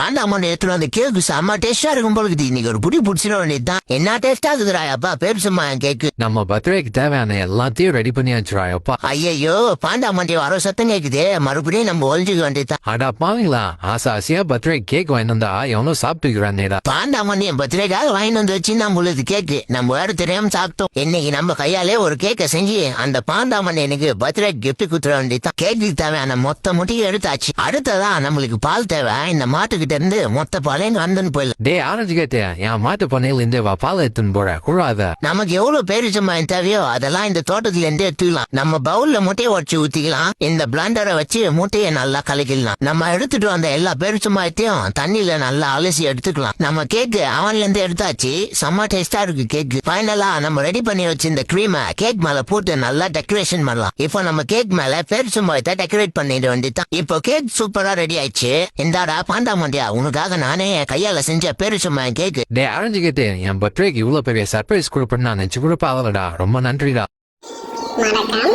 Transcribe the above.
பாண்டா அம்மா எடுத்துட்டு வந்து கேக்கு செம்ம டேஸ்டா இருக்கும் போல இருக்குது இன்னைக்கு ஒரு புடி பிடிச்சிட வேண்டியதுதான் என்ன டேஸ்டா இருக்குதுடா அப்பா பேருசம்மா என் கேக்கு நம்ம பர்த்டேக்கு தேவையான எல்லாத்தையும் ரெடி பண்ணி வச்சுறாயப்பா ஐயோ பாண்டா அம்மாண்டி வர சத்தம் கேக்குதே மறுபடியும் நம்ம ஒழிஞ்சுக்க வேண்டியதுதான் அடா பாவீங்களா ஆசை ஆசையா பர்த்டே கேக் வாங்கி வந்தா எவனும் சாப்பிட்டுக்கிறானேடா பாண்டா அம்மாண்டி என் பர்த்டேக்காக வாங்கிட்டு வந்து வச்சு நம்ம உள்ளது கேக்கு நம்ம வேற தெரியாம சாப்பிட்டோம் இன்னைக்கு நம்ம கையாலே ஒரு கேக்கை செஞ்சு அந்த பாண்டா அம்மன் எனக்கு பர்த்டே கிஃப்ட் குத்துற வேண்டியதுதான் கேக்கு தேவையான மொத்த முட்டையும் எடுத்தாச்சு அடுத்ததா நம்மளுக்கு பால் தேவை இந்த இருந்து மொத்த பாலையும் கந்துன்னு போயிடலாம் டே ஆரஞ்சு கேட்டே என் மாட்டு பண்ணையில இருந்து வா பால் எடுத்துன்னு போற குழாத. நமக்கு எவ்வளவு பேரிச்சம்பழம் தேவையோ அதெல்லாம் இந்த தோட்டத்துல இருந்தே எடுத்துக்கலாம். நம்ம பவுல்ல முட்டையை உடச்சு ஊத்திக்கலாம். இந்த பிளாண்டரை வச்சு முட்டையை நல்லா கலக்கிடலாம். நம்ம எடுத்துட்டு வந்த எல்லா பேரிச்சம்பழத்தையும் தண்ணியில நல்லா அலசி எடுத்துக்கலாம். நம்ம கேக்கு அவன்ல இருந்து எடுத்தாச்சு. செம்ம டேஸ்டா இருக்கு கேக் ஃபைனலா நம்ம ரெடி பண்ணி வச்ச இந்த கிரீமை கேக் மேல போட்டு நல்லா டெக்கரேஷன் பண்ணலாம். இப்போ நம்ம கேக் மேல பேரிச்சம்பழத்தை டெக்கரேட் பண்ணிட வேண்டியதுதான். இப்போ கேக் சூப்பரா ரெடி ஆயிடுச்சு. இந்தாடா பாண்டா மண்டியா உனக்காக நானே என் கையால செஞ்ச பேரிச்சம்பழம் கேக் டே ஆரஞ்சு கேட்டே என் பர்த்டேக்கு இவ்வளவு பெரிய சர்ப்ரைஸ் கொடுப்பேன்னு நான் நினைச்சு கூட பாவலடா. ரொம்ப நன்றிடா. மறக்காம